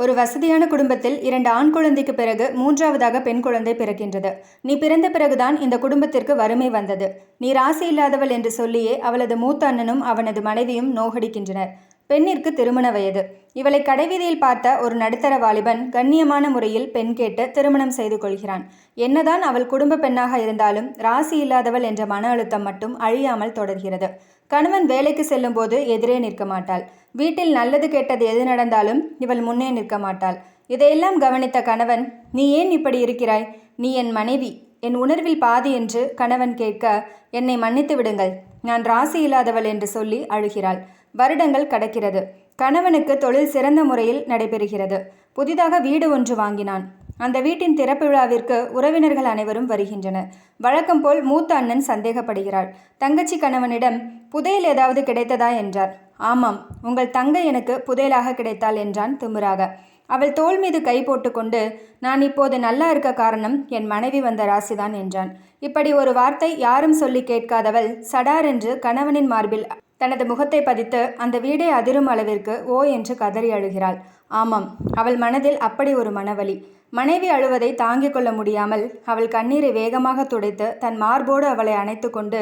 ஒரு வசதியான குடும்பத்தில் இரண்டு ஆண் குழந்தைக்கு பிறகு மூன்றாவதாக பெண் குழந்தை பிறக்கின்றது. நீ பிறந்த பிறகுதான் இந்த குடும்பத்திற்கு வறுமை வந்தது. நீ ராசி இல்லாதவள் என்று சொல்லியே அவளது மூத்த அண்ணனும் அவனது மனைவியும் நோகடிக்கின்றனர். பெண்ணிற்கு திருமண வயது. இவளை கடைவீதியில் பார்த்த ஒரு நடுத்தர வாலிபன் கண்ணியமான முறையில் பெண் கேட்டு திருமணம் செய்து கொள்கிறான். என்னதான் அவள் குடும்ப பெண்ணாக இருந்தாலும் ராசி இல்லாதவள் என்ற மன அழுத்தம் மட்டும் அழியாமல் தொடர்கிறது. கணவன் வேலைக்கு செல்லும் போது எதிரே நிற்க மாட்டாள். வீட்டில் நல்லது கெட்டது எது நடந்தாலும் இவள் முன்னே நிற்க மாட்டாள். இதையெல்லாம் கவனித்த கணவன் நீ ஏன் இப்படி இருக்கிறாய்? நீ என் மனைவி. என் உணர்வில் பாதி என்று கணவன் கேட்க என்னை மன்னித்து விடுங்கள். நான் ராசி இல்லாதவள் என்று சொல்லி அழுகிறாள். வருடங்கள் கடக்கிறது. கணவனுக்கு தொழில் சிறந்த முறையில் நடைபெறுகிறது. புதிதாக வீடு ஒன்று வாங்கினான். அந்த வீட்டின் திறப்பு விழாவிற்கு உறவினர்கள் அனைவரும் வருகின்றனர். வழக்கம் போல் மூத்த அண்ணன் சந்தேகப்படுகிறாள். தங்கச்சி கணவனிடம் புதையல் ஏதாவது கிடைத்ததா? என்றார். ஆமாம் உங்கள் தங்கை எனக்கு புதையலாக கிடைத்தாள் என்றான் திமிராக. அவள் தோள் மீது கை போட்டுக்கொண்டு நான் இப்போது நல்லா இருக்க காரணம் என் மனைவி வந்த ராசிதான் என்றான். இப்படி ஒரு வார்த்தை யாரும் சொல்லி கேட்காதவள் சடார் என்று கணவனின் மார்பில் தனது முகத்தை பதித்து அந்த வீடே அதிரும் அளவிற்கு ஓ என்று கதறி அழுகிறாள். ஆமாம் அவள் மனதில் அப்படி ஒரு மனவலி. மனைவி அழுவதை தாங்கிக் கொள்ள முடியாமல் அவள் கண்ணீரை வேகமாக துடைத்து தன் மார்போடு அவளை அணைத்து கொண்டு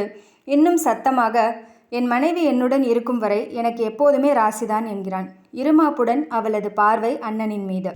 இன்னும் சத்தமாக என் மனைவி என்னுடன் இருக்கும் வரை எனக்கு எப்போதுமே ராசிதான் என்கிறான். இருமாப்புடன் அவளது பார்வை அண்ணனின் மீது.